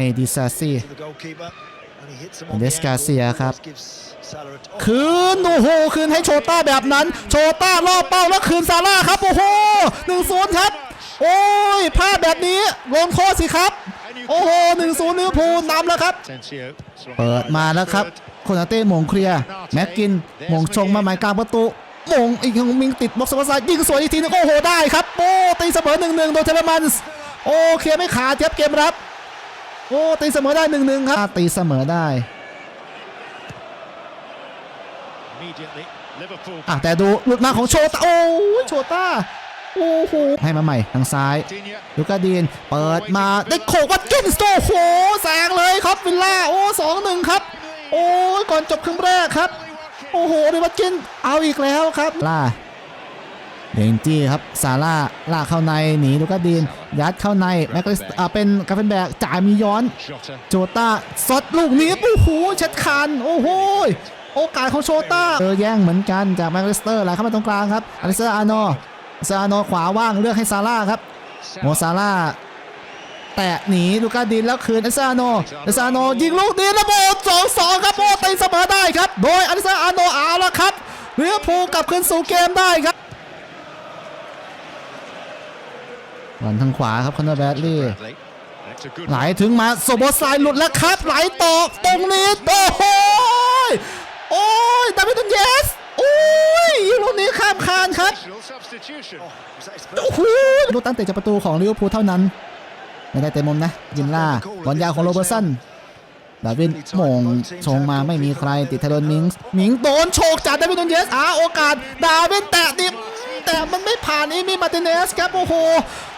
เอดิซาซี to the goalkeeper, and he hits him on เด the สกา ankle. เซียครับ This gives Salah a- คืน โอ้โห คืนให้โชต้าแบบนั้น โชต้ารอบเป้าแล้วคืนซาร่าครับ โอ้โหหนึ่งศูนย์ครับ โอ้ยพลาดแบบนี้ลงโทษสิครับ โอ้โหหนึ่งศูนย์ลิเวอร์พูลนำแล้วครับ Asensio. เปิดมาแล้วครับโคนาเต้หมงเคลียร์แม็กกินหมงชงมาหมายกลางประตูหมงอีกทางมิงติดบล็อกสวัสดิ์ยิงสวยอีกทีนึงโอ้โหได้ครับโอ้ตีเสมอหนึ่งหนึ่งโดยเทเลมันส์โอเคไม่ขาดเทียบเกมรับ โอ้ตีเสมอได้หนึ่งหนึ่งครับตีเสมอได้ Immediately, Liverpool. อะแต่ดูหลุดมาของโชต้าโอ้ยโชต้าโอ้โหให้มาใหม่ทางซ้าย Coutinho. ลูกาดีนเปิดมาได้โขกวัดกินสโตโอ้โหแซงเลยครับวิลล่าโอ้สองหนึ่งครับ โอ้ยก่อนจบครึ่งแรกครับ โอ้โหเดวัดกินเอาอีกแล้วครับล่า เดนจี้ครับซาร่าล่ากเข้าในหนีลูกาดีนยัดเข้าในแม็กลิสอ่าเป็นกาเฟนแบกจ่ายมีย้อน Jota. โจต้าซดลูกนี้โอ้โหเช็ดคานโอ้โหโอกาสของโชต้าเจอแย่งเหมือนกันจากแมคลิสเตอร์ไหลเข้ามาตรงกลางครับอลิเซอร์อาร์โนซาอาร์โนขวาว่างเลือกให้ซาร่าครับโมซาร่าแตะหนีลูกาดินแล้วคืนอลิเซอร์อาร์โนอลิเซอร์อาร์โนยิงลูกนี้แล้วโบสองสองครับโบตีเสมอได้ครับ โดยอลิเซอร์อาร์โนเอาแล้วครับเรือพูลกลับคืนสู่เกมได้ครับ บอลทางขวาครับคอนเนอร์แบดลี่ Bradley. That's a good ไหลถึงมาโซโบสไซหลุดแล้วครับไหลต่อตรงนี้โอ้โหยโอ้ยดาวิดตุนเยสโอ้ยยิงลูกนี้ข้ามคานครับ Additional substitution. Was that his โอ้ first? โหลูกตั้งเตะจากประตูของลิเวอร์พูลเท่านั้น ไม่ได้เตะมุมนะ ยินล่าบอลยาวของโรเบอร์สันดาวินโมงชงมาไม่มีใครติดทะลนมิงส์มิงโดนโฉกจากดาวินตุนเยสหาโอกาส ดาวินแตะดิบแต่มันไม่ผ่านอีมีมาร์ติเนสครับโอ้โห